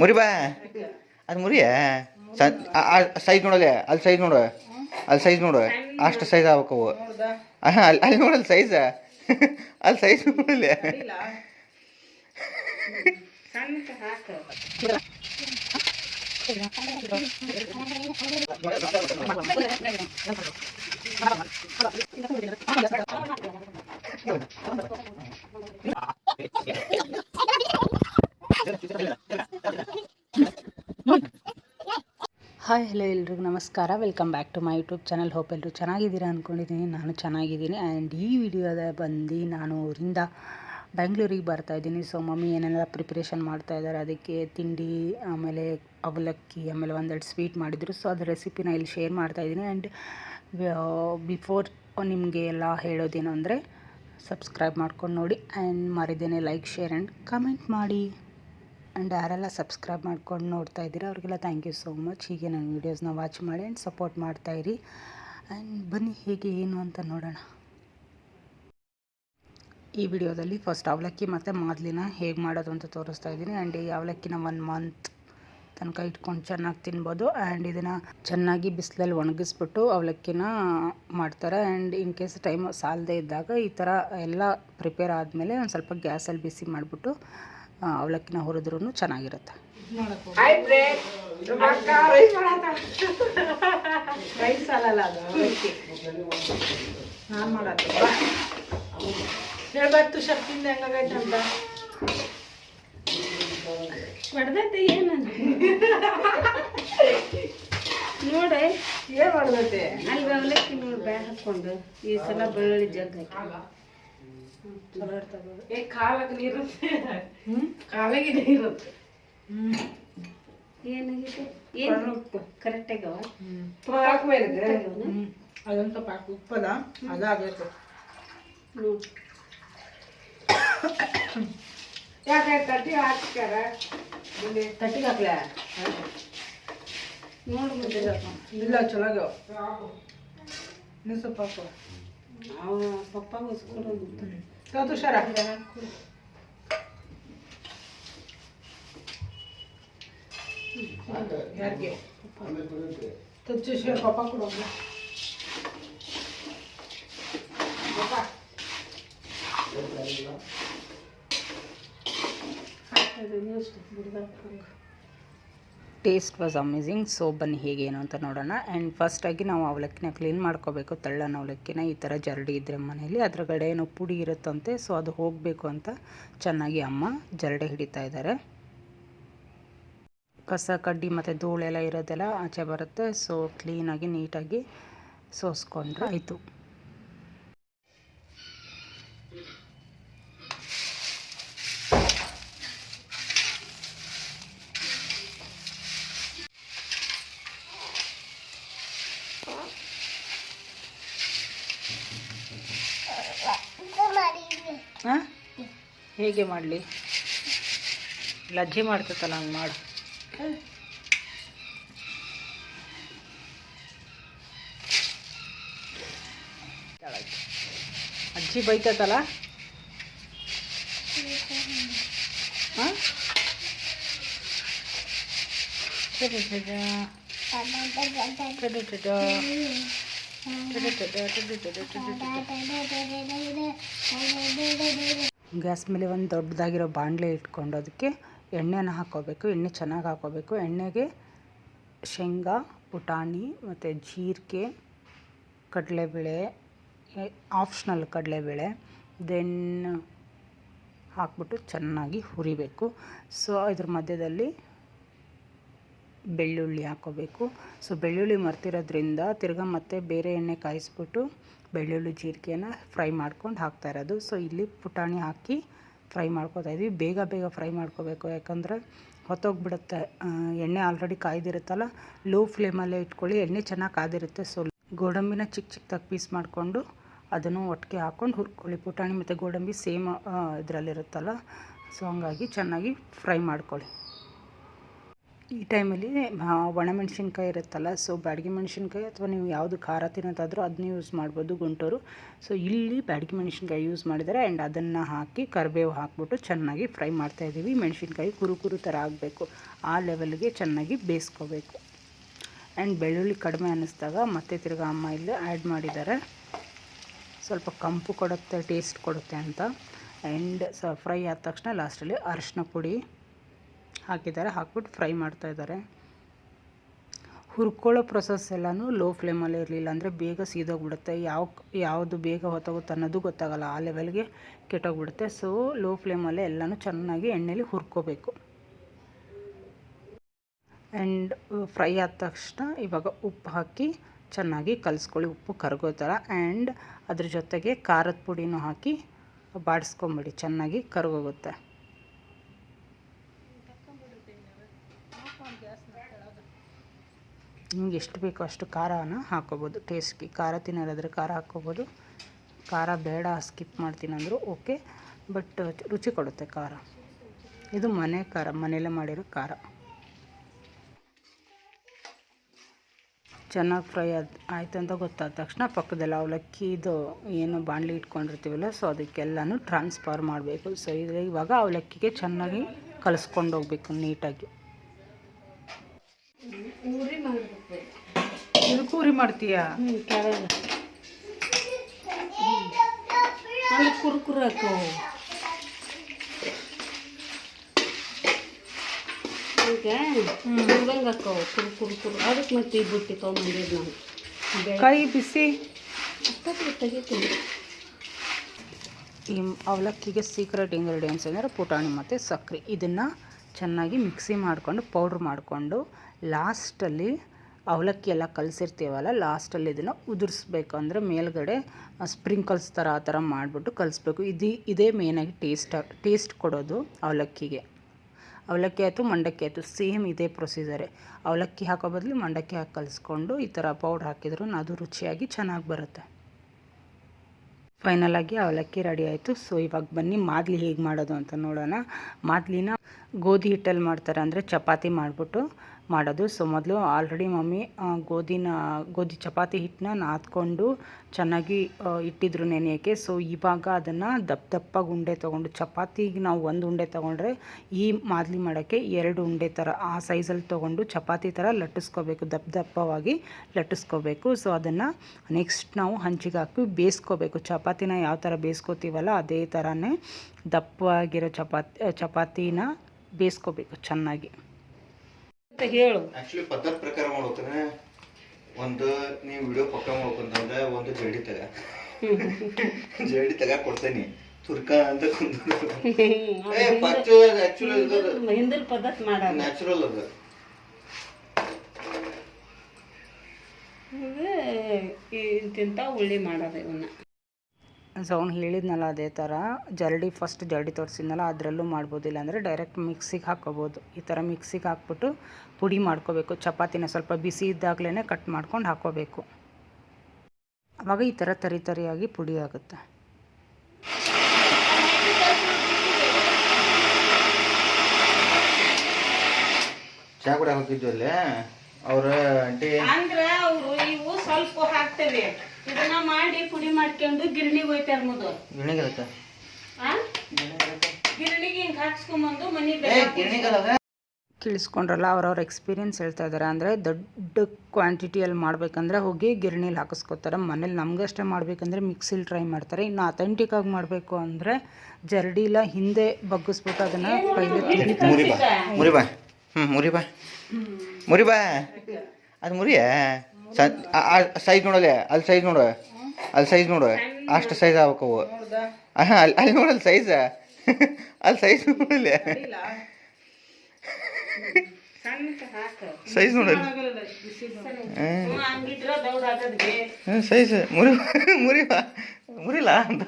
ಮುರಿ ಬಾ ಅದು ಮುರಿಯ? ಸೈಜ್ ನೋಡಲೆ ಅಲ್ಲಿ ಸೈಜ್ ನೋಡು. ಅಲ್ಲಿ ಸೈಜ್ ನೋಡು. ಅಷ್ಟು ಸೈಜ್ ಆಗ್ಬೇಕು ಅವು. ಹಾಂ ಅಲ್ಲಿ ಅಲ್ಲಿ ನೋಡಲ್ಲ ಸೈಜ ಅಲ್ಲಿ ಸೈಜ್ ನೋಡಲ್ಲ ಹಾಯ್, ಹಲೋ ಎಲ್ರಿಗೂ ನಮಸ್ಕಾರ. Welcome back to my YouTube channel hope ಎಲ್ಲರೂ ಚೆನ್ನಾಗಿದ್ದೀರಾ ಅಂದ್ಕೊಂಡಿದ್ದೀನಿ ನಾನು ಚೆನ್ನಾಗಿದ್ದೀನಿ. ಆ್ಯಂಡ್ ಈ ವಿಡಿಯೋದ ಬಂದು ನಾನು ಊರಿಂದ ಬೆಂಗಳೂರಿಗೆ ಬರ್ತಾ ಇದ್ದೀನಿ. ಸೊ ಮಮ್ಮಿ ಏನೆಲ್ಲ ಪ್ರಿಪ್ರೇಷನ್ ಮಾಡ್ತಾ ಇದ್ದಾರೆ, ಅದಕ್ಕೆ ತಿಂಡಿ, ಆಮೇಲೆ ಅವಲಕ್ಕಿ, ಆಮೇಲೆ ಒಂದೆರಡು ಸ್ವೀಟ್ ಮಾಡಿದರು. ಸೊ ಅದ್ರ ರೆಸಿಪಿನ ಇಲ್ಲಿ ಶೇರ್ ಮಾಡ್ತಾ ಇದ್ದೀನಿ. ಆ್ಯಂಡ್ ಬಿಫೋರ್ ನಿಮಗೆ ಎಲ್ಲ ಹೇಳೋದೇನು ಅಂದರೆ ಸಬ್ಸ್ಕ್ರೈಬ್ ಮಾಡ್ಕೊಂಡು ನೋಡಿ. ಆ್ಯಂಡ್ ಮರಿದೇನೆ ಲೈಕ್ ಶೇರ್ ಆ್ಯಂಡ್ ಕಮೆಂಟ್ ಮಾಡಿ. ಆ್ಯಂಡ್ ಯಾರೆಲ್ಲ ಸಬ್ಸ್ಕ್ರೈಬ್ ಮಾಡ್ಕೊಂಡು ನೋಡ್ತಾ ಇದ್ದೀರಾ, ಅವ್ರಿಗೆಲ್ಲ ಥ್ಯಾಂಕ್ ಯು ಸೋ ಮಚ್ ಹೀಗೆ ನನ್ನ ವೀಡಿಯೋಸ್ನ ವಾಚ್ ಮಾಡಿ ಆ್ಯಂಡ್ ಸಪೋರ್ಟ್ ಮಾಡ್ತಾ ಇರಿ. ಆ್ಯಂಡ್ ಬನ್ನಿ, ಹೇಗೆ, ಏನು ಅಂತ ನೋಡೋಣ. ಈ ವಿಡಿಯೋದಲ್ಲಿ ಫಸ್ಟ್ ಅವಲಕ್ಕಿ ಮತ್ತು ಮಾದಲಿನ ಹೇಗೆ ಮಾಡೋದು ಅಂತ ತೋರಿಸ್ತಾ ಇದ್ದೀನಿ. ಆ್ಯಂಡ್ ಈ ಅವಲಕ್ಕಿನ ಒನ್ ಮಂತ್ ತನಕ ಇಟ್ಕೊಂಡು ಚೆನ್ನಾಗಿ ತಿನ್ಬೋದು. ಆ್ಯಂಡ್ ಇದನ್ನು ಚೆನ್ನಾಗಿ ಬಿಸಿಲಲ್ಲಿ ಒಣಗಿಸ್ಬಿಟ್ಟು ಅವಲಕ್ಕಿನ ಮಾಡ್ತಾರೆ. ಆ್ಯಂಡ್ ಇನ್ ಕೇಸ್ ಟೈಮ್ ಸಾಲದೇ ಇದ್ದಾಗ ಈ ಥರ ಎಲ್ಲ ಪ್ರಿಪೇರ್ ಆದಮೇಲೆ ಒಂದು ಸ್ವಲ್ಪ ಗ್ಯಾಸಲ್ಲಿ ಬಿಸಿ ಮಾಡಿಬಿಟ್ಟು ಅವಲಕ್ಕಿನ ಹುರಿದ್ರೂ ಚೆನ್ನಾಗಿರುತ್ತೆ. ಹೇಳ್ಬಾರ್ದು ಶಕ್ತಿಯಿಂದ ಹೆಂಗಾಗೈತೆ ಅಂತ. ಹೊಡೆದೈತೆ ನೋಡೆ ಏನ್ ಮಾಡ್ಬೇಕು ಅಲ್ಲಿ ಅವಲಕ್ಕಿ ನೋಡಿ ಬ್ಯಾಗ್ ಹಾಕೊಂಡು ಈ ಸಲ ಬೆಳ್ಳುಳ್ಳಿ ಜಗ್ ಹಾಕಿ ಚಲೋ ಇರ್ತದೆ ಏ ಕಾಲಕ್ಕೆ ನೀರುತ್ತೆ ಕಾಲಿಗೆ ನೀರುತ್ತೆ ಏನಾಗಿದೆ? ಏನು ಕರೆಕ್ಟ್ ಆಗ್ಯಾವ ಪಾಕ್ ಮೇಲೆ ಸ್ವಲ್ಪ ಹಾಕು. ಉಪ್ಪದ ಅದಾಗೈತೆ ಯಾಕೆ ತಟ್ಟಿ ಹಾಕ್ತಾರ ತಟ್ಟಿಗೆ ಹಾಕ್ಲೆ? ನೋಡ್ಬೋದು ಇಲ್ಲ ಚಲೋ ಆಗ್ಯಾವ. ಇನ್ನೂ ಸ್ವಲ್ಪ ಅವ ಪಪ್ಪಾಗೋಸ್ಕರ ಅದು ಹುಷಾರ ಯಾರಿಗೆ ತಚ್ಚು ಶೇರ್ ಪಪ್ಪ ಕೊಡೋದು ಟೇಸ್ಟ್ ವಾಸ್ ಅಮೇಝಿಂಗ್ ಸೊ ಬನ್ನಿ, ಹೇಗೆ ಏನು ಅಂತ ನೋಡೋಣ. ಆ್ಯಂಡ್ ಫಸ್ಟಾಗಿ ನಾವು ಅವಲಕ್ಕಿನ ಕ್ಲೀನ್ ಮಾಡ್ಕೋಬೇಕು. ತೆಳ್ಳನ ಅವಲಕ್ಕಿನ ಈ ಥರ ಜರಡಿ ಇದ್ದರೆ ಮನೆಯಲ್ಲಿ. ಅದ್ರಗಡೆ ಏನೋ ಪುಡಿ ಇರುತ್ತಂತೆ. ಸೊ ಅದು ಹೋಗಬೇಕು ಅಂತ ಚೆನ್ನಾಗಿ ಅಮ್ಮ ಜರಡೆ ಹಿಡಿತಾ ಇದ್ದಾರೆ. ಕಸ, ಕಡ್ಡಿ ಮತ್ತು ಧೂಳೆಲ್ಲ ಇರೋದೆಲ್ಲ ಆಚೆ ಬರುತ್ತೆ. ಸೊ ಕ್ಲೀನಾಗಿ ನೀಟಾಗಿ ಸೋಸ್ಕೊಂಡ್ರೆ ಆಯಿತು. ಹೇಗೆ ಮಾಡಲಿ ಲಜ್ಜೆ ಮಾಡ್ತೈತಲ್ಲ ಹಂಗೆ ಮಾಡು ಅಜ್ಜಿ ಬೈತೈತಲ್ಲ ಹಾಂ ಗ್ಯಾಸ್ ಮೇಲೆ ಒಂದು ದೊಡ್ಡದಾಗಿರೋ ಬಾಣಲೆ ಇಟ್ಕೊಂಡು ಅದಕ್ಕೆ ಎಣ್ಣೆನ ಹಾಕ್ಕೋಬೇಕು. ಎಣ್ಣೆ ಚೆನ್ನಾಗಿ ಹಾಕ್ಕೋಬೇಕು. ಎಣ್ಣೆಗೆ ಶೇಂಗಾ ಪುಟಾಣಿ ಮತ್ತು ಜೀರಿಗೆ, ಕಡಲೆಬೇಳೆ ಆಪ್ಷನಲ್ ಕಡಲೆಬೇಳೆ, ದೆನ್ ಹಾಕ್ಬಿಟ್ಟು ಚೆನ್ನಾಗಿ ಹುರಿಬೇಕು. ಸೊ, ಇದ್ರ ಮಧ್ಯದಲ್ಲಿ ಬೆಳ್ಳುಳ್ಳಿ ಹಾಕ್ಕೋಬೇಕು. ಸೊ, ಬೆಳ್ಳುಳ್ಳಿ ಮರ್ತಿರೋದ್ರಿಂದ ತಿರ್ಗಾ ಮತ್ತೆ ಬೇರೆ ಎಣ್ಣೆ ಕಾಯಿಸ್ಬಿಟ್ಟು ಬೆಳ್ಳುಳ್ಳಿ ಜೀರಿಗೆನ ಫ್ರೈ ಮಾಡ್ಕೊಂಡು ಹಾಕ್ತಾ ಇರೋದು. ಸೊ ಇಲ್ಲಿ ಪುಟಾಣಿ ಹಾಕಿ ಫ್ರೈ ಮಾಡ್ಕೋತಾ ಇದ್ವಿ. ಬೇಗ ಬೇಗ ಫ್ರೈ ಮಾಡ್ಕೋಬೇಕು. ಯಾಕಂದರೆ ಹೊತ್ತೋಗ್ಬಿಡುತ್ತೆ. ಎಣ್ಣೆ ಆಲ್ರೆಡಿ ಕಾಯ್ದಿರುತ್ತಲ್ಲ ಲೋ ಫ್ಲೇಮಲ್ಲೇ ಇಟ್ಕೊಳ್ಳಿ. ಎಣ್ಣೆ ಚೆನ್ನಾಗಿ ಕಾದಿರುತ್ತೆ ಸೊ ಗೋಡಂಬಿನ ಚಿಕ್ಕ ಚಿಕ್ಕದಾಗಿ ಪೀಸ್ ಮಾಡಿಕೊಂಡು ಅದನ್ನು ಒಟ್ಟಿಗೆ ಹಾಕ್ಕೊಂಡು ಹುರ್ಕೊಳ್ಳಿ. ಪುಟಾಣಿ ಮತ್ತು ಗೋಡಂಬಿ ಸೇಮ್ ಇದರಲ್ಲಿರುತ್ತಲ್ಲ. ಸೊ ಹಂಗಾಗಿ ಚೆನ್ನಾಗಿ ಫ್ರೈ ಮಾಡ್ಕೊಳ್ಳಿ. ಈ ಟೈಮಲ್ಲಿ ಒಣಮೆಣ್ಸಿನ್ಕಾಯಿ ಇರುತ್ತಲ್ಲ, ಸೊ ಬ್ಯಾಡಗಿ ಮೆಣಸಿನ್ಕಾಯಿ ಅಥವಾ ನೀವು ಯಾವುದು ಖಾರ ತಿನ್ನೋದಾದರೂ ಅದನ್ನ ಯೂಸ್ ಮಾಡ್ಬೋದು ಗುಂಟೂರು. ಸೊ ಇಲ್ಲಿ ಬ್ಯಾಡಗಿ ಮೆಣಸಿನ್ಕಾಯಿ ಯೂಸ್ ಮಾಡಿದರೆ ಆ್ಯಂಡ್ ಅದನ್ನು ಹಾಕಿ ಕರಿಬೇವು ಹಾಕ್ಬಿಟ್ಟು ಚೆನ್ನಾಗಿ ಫ್ರೈ ಮಾಡ್ತಾಯಿದ್ದೀವಿ ಮೆಣಸಿನ್ಕಾಯಿ ಕುರು ಕುರು ಥರ ಆಗಬೇಕು. ಆ ಲೆವೆಲ್ಗೆ ಚೆನ್ನಾಗಿ ಬೇಯಿಸ್ಕೋಬೇಕು. ಆ್ಯಂಡ್ ಬೆಳ್ಳುಳ್ಳಿ ಕಡಿಮೆ ಅನ್ನಿಸ್ದಾಗ ಮತ್ತೆ ತಿರ್ಗಾ ಅಮ್ಮ ಇಲ್ಲಿ ಆ್ಯಡ್ ಮಾಡಿದ್ದಾರೆ. ಸ್ವಲ್ಪ ಕಂಪು ಕೊಡುತ್ತೆ ಟೇಸ್ಟ್ ಕೊಡುತ್ತೆ ಅಂತ. ಆ್ಯಂಡ್ ಸ ಫ್ರೈ ಆದ ತಕ್ಷಣ ಲಾಸ್ಟಲ್ಲಿ ಅರಶಿನ ಪುಡಿ. ಹಾಕಿದ್ದಾರೆ, ಹಾಕ್ಬಿಟ್ಟು ಫ್ರೈ ಮಾಡ್ತಾ ಇದ್ದಾರೆ. ಹುರ್ಕೊಳ್ಳೋ ಪ್ರೊಸೆಸ್ ಎಲ್ಲನೂ ಲೋ ಫ್ಲೇಮಲ್ಲೇ ಇರಲಿಲ್ಲ ಅಂದರೆ ಬೇಗ ಸೀದೋಗ್ಬಿಡುತ್ತೆ. ಯಾವ, ಯಾವುದು ಬೇಗ ಹೊತ್ತೋಗುತ್ತೆ ಅನ್ನೋದು ಗೊತ್ತಾಗಲ್ಲ. ಆ ಲೆವೆಲ್ಗೆ ಕೆಟ್ಟೋಗ್ಬಿಡುತ್ತೆ. ಸೊ ಲೋ ಫ್ಲೇಮಲ್ಲೇ ಎಲ್ಲನೂ ಚೆನ್ನಾಗಿ ಎಣ್ಣೆಲಿ ಹುರ್ಕೋಬೇಕು. ಆ್ಯಂಡ್ ಫ್ರೈ ಆದ ತಕ್ಷಣ ಇವಾಗ ಉಪ್ಪು ಹಾಕಿ ಚೆನ್ನಾಗಿ ಕಲಿಸ್ಕೊಳ್ಳಿ. ಉಪ್ಪು ಕರಗೋ ಥರ ಆ್ಯಂಡ್ ಅದ್ರ ಜೊತೆಗೆ ಖಾರದ ಪುಡಿನೂ ಹಾಕಿ ಬಾಡಿಸ್ಕೊಂಬಿಡಿ. ಚೆನ್ನಾಗಿ ಕರಗೋಗುತ್ತೆ. ನಿಮ್ಗೆ ಎಷ್ಟು ಬೇಕೋ ಅಷ್ಟು ಖಾರನ ಹಾಕ್ಕೋಬೋದು ಟೇಸ್ಟ್ಗೆ ಖಾರ ತಿನ್ನೋದಾದರೆ ಖಾರ ಹಾಕ್ಕೋಬೋದು ಖಾರ ಬೇಡ ಸ್ಕಿಪ್ ಮಾಡ್ತೀನಿ ಅಂದರೂ ಓಕೆ ಬಟ್ ರುಚಿ ಕೊಡುತ್ತೆ ಖಾರ. ಇದು ಮನೆ ಖಾರ ಮನೆಯಲ್ಲೇ ಮಾಡಿರೋ ಖಾರ. ಚೆನ್ನಾಗಿ ಫ್ರೈ ಆದ, ಆಯಿತು ಅಂತ ಗೊತ್ತಾದ ತಕ್ಷಣ ಪಕ್ಕದಲ್ಲಿ ಅವಲಕ್ಕಿದು ಏನು ಬಾಣಲಿ ಇಟ್ಕೊಂಡಿರ್ತೀವಲ್ಲ ಸೊ ಅದಕ್ಕೆಲ್ಲನೂ ಟ್ರಾನ್ಸ್ಫರ್ ಮಾಡಬೇಕು. ಸೊ ಇದು ಇವಾಗ ಅವಲಕ್ಕಿಗೆ ಚೆನ್ನಾಗಿ ಕಲಿಸ್ಕೊಂಡು ಹೋಗ್ಬೇಕು ನೀಟಾಗಿ. ಪೂರಿ ಮಾಡ್ತೀಯಾ? ಹ್ಞೂ ಕೆಳಗೆ ಅಲ್ಲಿ ಕುರ್ಕುರು ಹಾಕವು. ಈಗ ಹಂಗಂಗೆ ಹಾಕವು ಕುರು ಕುರು ಕುರು ಅದಕ್ಕೆ ಮತ್ತೆ ಈ ಬುಟ್ಟಿ ತೊಗೊಂಬಂದಿದ್ದು ನಾನು. ಕೈ ಬಿಸಿ? ತೆಗಿತೀನಿ. ಈ ಅವಲಕ್ಕಿಗೆ ಸೀಕ್ರೆಟ್ ಇಂಗ್ರೀಡಿಯೆಂಟ್ಸ್ ಅಂದರೆ ಪುಟಾಣಿ ಮತ್ತು ಸಕ್ಕರೆ ಇದನ್ನು ಚೆನ್ನಾಗಿ ಮಿಕ್ಸಿ ಮಾಡಿಕೊಂಡು ಪೌಡ್ರ್ ಮಾಡಿಕೊಂಡು ಲಾಸ್ಟಲ್ಲಿ ಅವಲಕ್ಕಿ ಎಲ್ಲ ಕಲಸಿರ್ತೀವಲ್ಲ, ಲಾಸ್ಟಲ್ಲಿ ಇದನ್ನು ಉದುರಿಸ್ಬೇಕು. ಅಂದರೆ ಮೇಲ್ಗಡೆ ಸ್ಪ್ರಿಂಕಲ್ಸ್ ಥರ ಆ ಥರ ಮಾಡಿಬಿಟ್ಟು ಕಲಿಸ್ಬೇಕು. ಇದು, ಇದೇ ಮೇನಾಗಿ ಟೇಸ್ಟ್ ಟೇಸ್ಟ್ ಕೊಡೋದು ಅವಲಕ್ಕಿಗೆ. ಅವಲಕ್ಕಿ ಆಯಿತು, ಮಂಡಕ್ಕಿ ಆಯಿತು, ಸೇಮ್ ಇದೇ ಪ್ರೊಸೀಜರೇ ಅವಲಕ್ಕಿ ಹಾಕೋ ಬದಲು ಮಂಡಕ್ಕಿ ಹಾಕಿ ಕಲಿಸ್ಕೊಂಡು ಈ ಥರ ಪೌಡ್ರ್ ಹಾಕಿದ್ರು ಅದು ರುಚಿಯಾಗಿ ಚೆನ್ನಾಗಿ ಬರುತ್ತೆ. ಫೈನಲಾಗಿ ಅವಲಕ್ಕಿ ರೆಡಿ ಆಯಿತು. ಸೊ ಇವಾಗ ಬನ್ನಿ, ಮಾದಲಿ ಹೇಗೆ ಮಾಡೋದು ಅಂತ ನೋಡೋಣ. ಮಾದಲಿನ ಗೋಧಿ ಹಿಟ್ಟಲ್ಲಿ ಮಾಡ್ತಾರೆ ಅಂದರೆ ಚಪಾತಿ ಮಾಡಿಬಿಟ್ಟು ಮಾಡೋದು. ಸೊ ಮೊದಲು ಆಲ್ರೆಡಿ ಮಮ್ಮಿ ಗೋಧಿನ, ಗೋಧಿ ಚಪಾತಿ ಹಿಟ್ಟನ್ನ ನಾದ್ಕೊಂಡು ಚೆನ್ನಾಗಿ ಇಟ್ಟಿದ್ರು ನೆನೆಯೋಕ್ಕೆ ಸೊ ಇವಾಗ ಅದನ್ನು ದಪ್ಪ ದಪ್ಪಾಗಿ ಉಂಡೆ ತೊಗೊಂಡು, ಚಪಾತಿಗೆ ನಾವು ಒಂದು ಉಂಡೆ ತೊಗೊಂಡ್ರೆ ಈ ಮಾದಲಿ ಮಾಡೋಕ್ಕೆ ಎರಡು ಉಂಡೆ ಥರ ಆ ಸೈಜಲ್ಲಿ ತೊಗೊಂಡು ಚಪಾತಿ ಥರ ಲಟ್ಟಿಸ್ಕೋಬೇಕು. ದಪ್ಪ ದಪ್ಪವಾಗಿ ಲಟ್ಟಿಸ್ಕೋಬೇಕು. ಸೊ ಅದನ್ನು ನೆಕ್ಸ್ಟ್ ನಾವು ಹಂಚಿಗೆ ಹಾಕಿ ಬೇಯಿಸ್ಕೋಬೇಕು. ಚಪಾತಿನ ಯಾವ ಥರ ಬೇಯಿಸ್ಕೋತೀವಲ್ಲ ಅದೇ ಥರನೇ ದಪ್ಪವಾಗಿರೋ ಚಪಾತಿ ಚಪಾತಿನ ಬೇಯಿಸ್ಕೋಬೇಕು ಚೆನ್ನಾಗಿ. ಹೇಳು. ಆಕ್ಚುಲಿ ಪದ್ಧತಿ ಪ್ರಕಾರ ಮಾಡ್ಬೇಕಂದ್ರೆ ಒಂದು ನೀವು ವಿಡಿಯೋ ಪಕ್ಕ ಮಾಡ್ಬೇಕಂತಂದ್ರೆ ಒಂದು ಜಡಿ ತಗ. ಜಡಿ ತಗ ಕೊಡ್ತೇನೆ. ತುರ್ಕ ಅಂತ ಹಿಂದಿನ ಪದ್ಧತಿ ಮಾಡೋದು. ನ್ಯಾಚುರಲ್ ಅದು. ಇದು ತಿಂತ ಉಳ್ಳಿ ಮಾಡೋದು ಇವನ್ನ. ಸೊ ಅವ್ನು ಹೇಳಿದ್ನಲ್ಲ ಅದೇ ಥರ ಜರಡಿ ಫಸ್ಟ್ ಜರಡಿ ತೋರಿಸಿದ್ನಲ್ಲ ಅದರಲ್ಲೂ ಮಾಡ್ಬೋದು. ಇಲ್ಲಾಂದರೆ ಡೈರೆಕ್ಟ್ ಮಿಕ್ಸಿಗೆ ಹಾಕ್ಕೋಬೋದು ಈ ಥರ ಮಿಕ್ಸಿಗೆ ಹಾಕ್ಬಿಟ್ಟು ಪುಡಿ ಮಾಡ್ಕೋಬೇಕು. ಚಪಾತಿನ ಸ್ವಲ್ಪ ಬಿಸಿ ಇದ್ದಾಗಲೇ ಕಟ್ ಮಾಡ್ಕೊಂಡು ಹಾಕ್ಕೋಬೇಕು ಆವಾಗ ಈ ಥರ ತರಿ ತರಿಯಾಗಿ ಪುಡಿ ಆಗುತ್ತೆ. ಚಾ ಕೂಡ ಅಲ್ಲಿ ಅವ್ರ ಆಂಟಿ? ಅಂದ್ರೆ ಅವರು ಇವು ಸ್ವಲ್ಪ ಹಾಕ್ತೇವೆ. ಇದನ್ನ ಮಾಡಿ ಪುಡಿ ಮಾಡ್ಕೊಂಡು ಗಿರಣಿಗೆ ಹೋಯ್ತಾರ ಮುದು ಗಿರಣಿಗೆ ಗಿರಣಿಗೆ ಹಿಂಗ್ ಹಾಕ್ಸ್ಕೊಂಬಂದು ಮನಿ ಕೇಳಿಸ್ಕೊಂಡ್ರಲ್ಲ ಅವ್ರವ್ರ ಎಕ್ಸ್ಪೀರಿಯನ್ಸ್ ಹೇಳ್ತಾ ಇದ್ದಾರೆ ಅಂದರೆ ದೊಡ್ಡ ಕ್ವಾಂಟಿಟಿಯಲ್ಲಿ ಮಾಡಬೇಕಂದ್ರೆ ಹೋಗಿ ಗಿರಣಿಲಿ ಹಾಕಿಸ್ಕೊತಾರೆ. ಮನೇಲಿ ನಮಗಷ್ಟೇ ಮಾಡಬೇಕಂದ್ರೆ ಮಿಕ್ಸಿಲಿ ಟ್ರೈ ಮಾಡ್ತಾರೆ. ಇನ್ನು ಅಥೆಂಟಿಕ್ಕಾಗಿ ಮಾಡಬೇಕು ಅಂದರೆ ಜರಡಿಲ ಹಿಂದೆ ಬಗ್ಗಿಸ್ಬಿಟ್ಟು ಅದನ್ನು ಪೈಲೆ ಮುರಿ ಬಾ. ಮುರಿ ಬಾ. ಹ್ಞೂ ಮುರಿ ಬಾ. ಮುರಿ ಬಾ. ಅದು ಮುರಿಯ? ಸೈಜ್ ನೋಡಲೆ? ಅಲ್ಲಿ ಸೈಜ್ ನೋಡು. ಅಲ್ಲಿ ಸೈಜ್ ನೋಡು. ಅಷ್ಟು ಸೈಜ್ ಆಗ್ಬೇಕು ಅವು. ಹಾಂ ಅಲ್ಲಿ ಅಲ್ಲಿ ನೋಡಲ್ಲ ಸೈಜ್ ಅಲ್ಲಿ ಸೈಜ್ ನೋಡಲೆ? ಸೈಜ್ ನೋಡಲ್ಲ ಹ್ಞೂ ಸೈಜ್ ಮುರಿ ಮುರಿವಾ. ಮುರಿಲ್ಲ ಅಂತ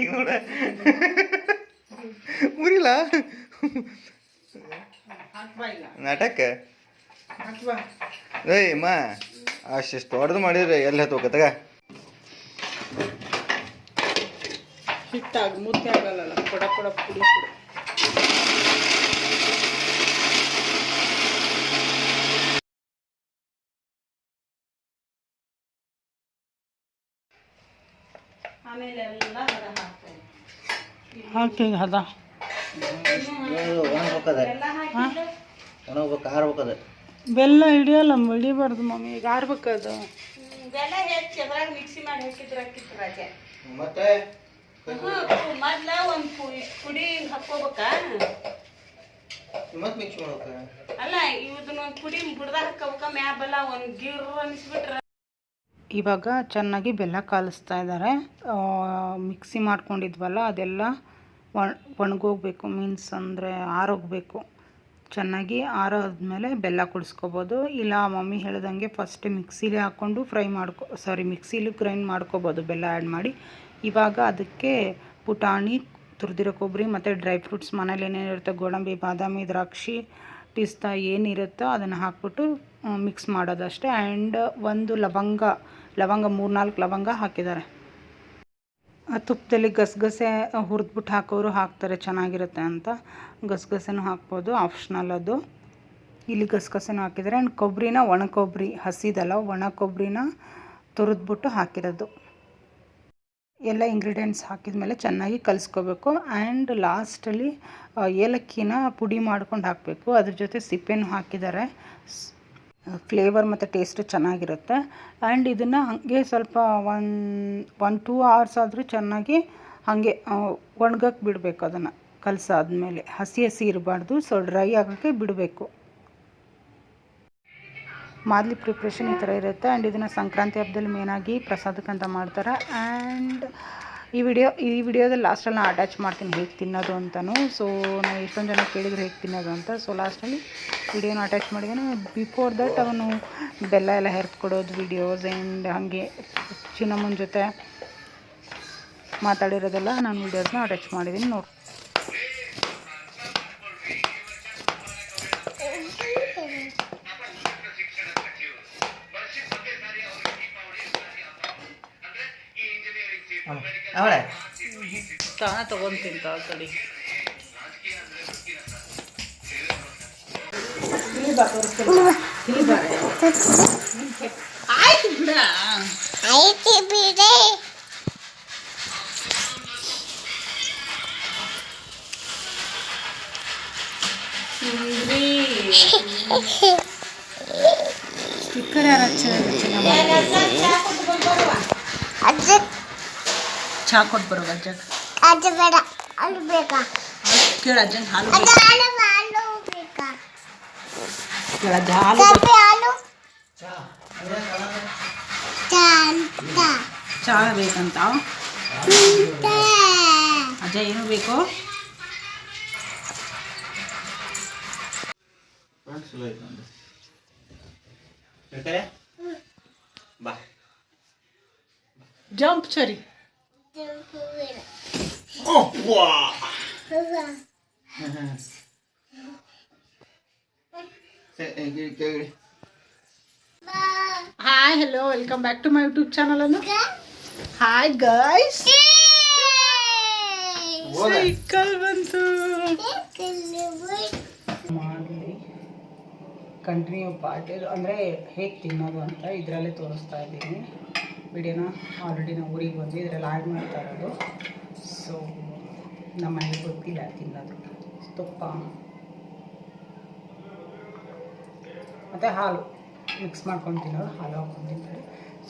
ಈಗ ನೋಡ. ಮುರಿಲ್ಲ ನಾಟಕ? ಏಯ್ ಅಮ್ಮ ಅಷ್ಟಿಷ್ಟು ಹೊಡೆದು ಮಾಡಿದ್ರೆ ಎಲ್ಲ ಹತ್ತೋಕತ್ತಾಗ ಹಿಟ್ಟಾಗಿ ಮುದ್ದೆ ಆಗಲ್ಲ ಪಡ ಪಡ ಪುಡಿ ಪುಡಿ. ಆಮೇಲೆ ಎಲ್ಲ ಹದ ಹಾಕ್ತೀನಿ. ಹದ. ಒಣಗ್ಬೇಕದ ಒಣಗ್ಬೇಕು ಆರ್ಬೇಕದ ಬೆಲ್ಲ ಹಿಡಿಯಲ್ಲ ಹಿಡಿಬಾರ್ದು ಮಮ್ಮಿ ಈಗ ಆರ್ಬೇಕದು ಬೆಲ್ಲ ಹೆಚ್ಚಿ ಅದ್ರಾಗ ಮಿಕ್ಸಿ ಮಾಡಿ ಹಾಕಿದ್ರೆ ಹಾಕಿತ್ತು ರಾಜೆ. ಮತ್ತೆ? ಮೊದ್ಲ ಒಂದು ಪುಡಿ ಹಾಕ್ಕೋಬೇಕಾ? ಮತ್ತೆ ಮಿಕ್ಸ್ ಮಾಡ್ಬೇಕ? ಅಲ್ಲ ಇವದನ್ನ ಒಂದು ಪುಡಿ ಬುಡ್ದಾಗ ಹಾಕೋಬೇಕ ಮ್ಯಾ ಬೆಲ್ಲ ಒಂದು ಗಿರ್ ಅನಿಸ್ಬಿಟ್ರೆ. ಇವಾಗ ಚೆನ್ನಾಗಿ ಬೆಲ್ಲ ಕಾಲಿಸ್ತಾ ಇದ್ದಾರೆ ಮಿಕ್ಸಿ ಮಾಡ್ಕೊಂಡಿದ್ವಲ್ಲ ಅದೆಲ್ಲ ಒಣ ಒಣಗೋಗ್ಬೇಕು ಮೀನ್ಸ್ ಅಂದರೆ ಆರೋಗಬೇಕು. ಚೆನ್ನಾಗಿ ಆರೋದ್ಮೇಲೆ ಬೆಲ್ಲ ಕುಡಿಸ್ಕೋಬೋದು. ಇಲ್ಲ, ಮಮ್ಮಿ ಹೇಳ್ದಂಗೆ ಫಸ್ಟ್ ಮಿಕ್ಸಿಲಿ ಹಾಕ್ಕೊಂಡು ಫ್ರೈ ಮಾಡ್ಕೊ ಸಾರಿ ಮಿಕ್ಸಿಲಿ ಗ್ರೈಂಡ್ ಮಾಡ್ಕೋಬೋದು, ಬೆಲ್ಲ ಆ್ಯಡ್ ಮಾಡಿ. ಇವಾಗ ಅದಕ್ಕೆ ಪುಟಾಣಿ, ತುರಿದಿರೋ ಕೊಬ್ಬರಿ ಮತ್ತು ಡ್ರೈ ಫ್ರೂಟ್ಸ್ ಮನೇಲಿ ಏನೇನಿರುತ್ತೆ ಗೋಡಂಬಿ, ಬಾದಾಮಿ, ದ್ರಾಕ್ಷಿ, ಪಿಸ್ತಾ ಏನಿರುತ್ತೋ ಅದನ್ನು ಹಾಕ್ಬಿಟ್ಟು ಮಿಕ್ಸ್ ಮಾಡೋದಷ್ಟೇ. ಆ್ಯಂಡ್ ಒಂದು ಲವಂಗ ಲವಂಗ ಮೂರ್ನಾಲ್ಕು ಲವಂಗ ಹಾಕಿದ್ದಾರೆ. ತುಪ್ಪದಲ್ಲಿ ಗಸಗಸೆ ಹುರಿದ್ಬಿಟ್ಟು ಹಾಕೋರು ಹಾಕ್ತಾರೆ, ಚೆನ್ನಾಗಿರುತ್ತೆ ಅಂತ. ಗಸಗಸೆನೂ ಹಾಕ್ಬೋದು, ಆಪ್ಷನಲ್ ಅದು. ಇಲ್ಲಿ ಗಸಗಸೆನೂ ಹಾಕಿದ್ದಾರೆ. ಆ್ಯಂಡ್ ಕೊಬ್ಬರಿನ ಒಣ ಕೊಬ್ಬರಿ ಹಸಿದಲ್ಲ ಒಣ ಕೊಬ್ಬರಿನ ತುರಿದ್ಬಿಟ್ಟು ಹಾಕಿರೋದು. ಎಲ್ಲ ಇಂಗ್ರೀಡಿಯೆಂಟ್ಸ್ ಹಾಕಿದ್ಮೇಲೆ ಚೆನ್ನಾಗಿ ಕಲಿಸ್ಕೋಬೇಕು. ಆ್ಯಂಡ್ ಲಾಸ್ಟಲ್ಲಿ ಏಲಕ್ಕಿನ ಪುಡಿ ಮಾಡ್ಕೊಂಡು ಹಾಕಬೇಕು. ಅದ್ರ ಜೊತೆ ಸಿಪ್ಪೆನೂ ಹಾಕಿದ್ದಾರೆ. ಫ್ಲೇವರ್ ಮತ್ತು ಟೇಸ್ಟು ಚೆನ್ನಾಗಿರುತ್ತೆ. ಆ್ಯಂಡ್ ಇದನ್ನು ಹಾಗೆ ಸ್ವಲ್ಪ ಒನ್ ಒನ್ ಟೂ ಅವರ್ಸ್ ಆದರೂ ಚೆನ್ನಾಗಿ ಹಾಗೆ ಒಣಗಕ್ಕೆ ಬಿಡಬೇಕು ಅದನ್ನು. ಕಲಸಾದ್ಮೇಲೆ ಹಸಿ ಹಸಿ ಇರಬಾರ್ದು. ಸೊ ಡ್ರೈ ಆಗೋಕ್ಕೆ ಬಿಡಬೇಕು. ಮಾದಲಿ ಪ್ರಿಪ್ರೇಷನ್ ಈ ಥರ ಇರುತ್ತೆ. ಆ್ಯಂಡ್ ಇದನ್ನು ಸಂಕ್ರಾಂತಿ ಹಬ್ಬದಲ್ಲಿ ಮೇನಾಗಿ ಪ್ರಸಾದಕ್ಕಂತ ಮಾಡ್ತಾರೆ. ಆ್ಯಂಡ್ ಈ ವಿಡಿಯೋ ಈ ವಿಡಿಯೋದಲ್ಲಿ ಲಾಸ್ಟಲ್ಲಿ ನಾನು ಅಟ್ಯಾಚ್ ಮಾಡ್ತೀನಿ ಹೇಗೆ ತಿನ್ನೋದು ಅಂತಲೂ ಸೊ ನಾನು ಎಷ್ಟೊಂದು ಜನ ಕೇಳಿದ್ರು ಹೇಗೆ ತಿನ್ನೋದು ಅಂತ. ಸೊ ಲಾಸ್ಟಲ್ಲಿ ವಿಡಿಯೋನ ಅಟ್ಯಾಚ್ ಮಾಡಿದ್ದೀನಿ ಬಿಫೋರ್ ದಟ್ ಅವನು ಬೆಲ್ಲ ಎಲ್ಲ ಹೆರ್ದು ಕೊಡೋದು ವಿಡಿಯೋಸ್ ಆ್ಯಂಡ್ ಹಾಗೆ ಚಿನ್ನಮ್ಮನ ಜೊತೆ ಮಾತಾಡಿರೋದೆಲ್ಲ ನಾನು ವಿಡಿಯೋಸ್ನ ಅಟ್ಯಾಚ್ ಮಾಡಿದ್ದೀನಿ ನೋಡಿ ಅವಳೆ ತಾನ ತೊಗೊಂತೀನಿ ತಡಿ ಆಯ್ತು ಬಿಡ ಸ್ಟಿಕ್ಕರ್ ಯಾರು ಚಾ ಕೊಟ್ಟು ಬರೋ ಅಜ್ಜ ಕೇಳ ಅಜ್ಜಂಗೆ ಹಾಲು ಕೇಳ ಅಜ್ಜ ಹಾಲು ಚಾ ಬೇಕಂತ ಅಜ್ಜ ಏನು ಬೇಕು ಚಲೋ ಐತೆ ನಂದು ಬೇಕಾರೆ ಬಾ ಜಂಪ್ ಸರಿ hi hello welcome back to my YouTube channel ಅನ್ನು ಹಾಯ್ ಗೈಸ್ ಸೈಕಲ್ ಬಂತು ಮಾಡಲಿ ಕಂಟಿನ್ಯೂ ಪಾರ್ಟ್ ಅಂದರೆ ಹೇಗೆ ತಿನ್ನೋದು ಅಂತ ಇದರಲ್ಲೇ ತೋರಿಸ್ತಾ ಇದ್ದೀನಿ ವಿಡಿಯೋನ ಆಲ್ರೆಡಿ ನಾವು ಊರಿಗೆ ಬಂದ್ವಿ ಇದರಲ್ಲಿ ಆ್ಯಡ್ ಮಾಡ್ತಾ ಇರೋದು. ಸೊ ನಮ್ಮ ಮನೆಗೆ ಗೊತ್ತಿಲ್ಲ ತಿನ್ನೋದು. ತುಪ್ಪ. ಮತ್ತು ಹಾಲು. ಮಿಕ್ಸ್ ಮಾಡ್ಕೊಂಡು ತಿನ್ನೋದು, ಹಾಲು ಹಾಕೊಂಡು ತಿಂತಾರೆ.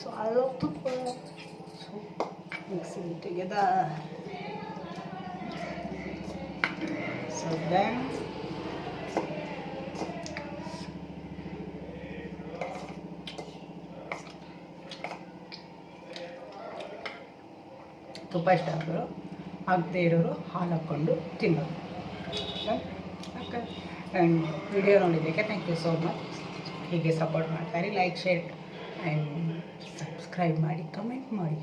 ಸೊ ಹಾಲು ತುಪ್ಪ. So mix together so then ತುಪ್ಪ ಇಷ್ಟ ಆಗದೆ ಇರೋರು ಹಾಲು ಹಾಕ್ಕೊಂಡು ತಿನ್ನೋರು ಆ್ಯಂಡ್ ವಿಡಿಯೋ ನೋಡಿದ್ದಕ್ಕೆ ಥ್ಯಾಂಕ್ ಯು ಸೋ ಮಚ್ ಹೀಗೆ ಸಪೋರ್ಟ್ ಮಾಡ್ತಾರೆ ಲೈಕ್ ಶೇರ್ ಆ್ಯಂಡ್ ಸಬ್ಸ್ಕ್ರೈಬ್ ಮಾಡಿ ಕಮೆಂಟ್ ಮಾಡಿ.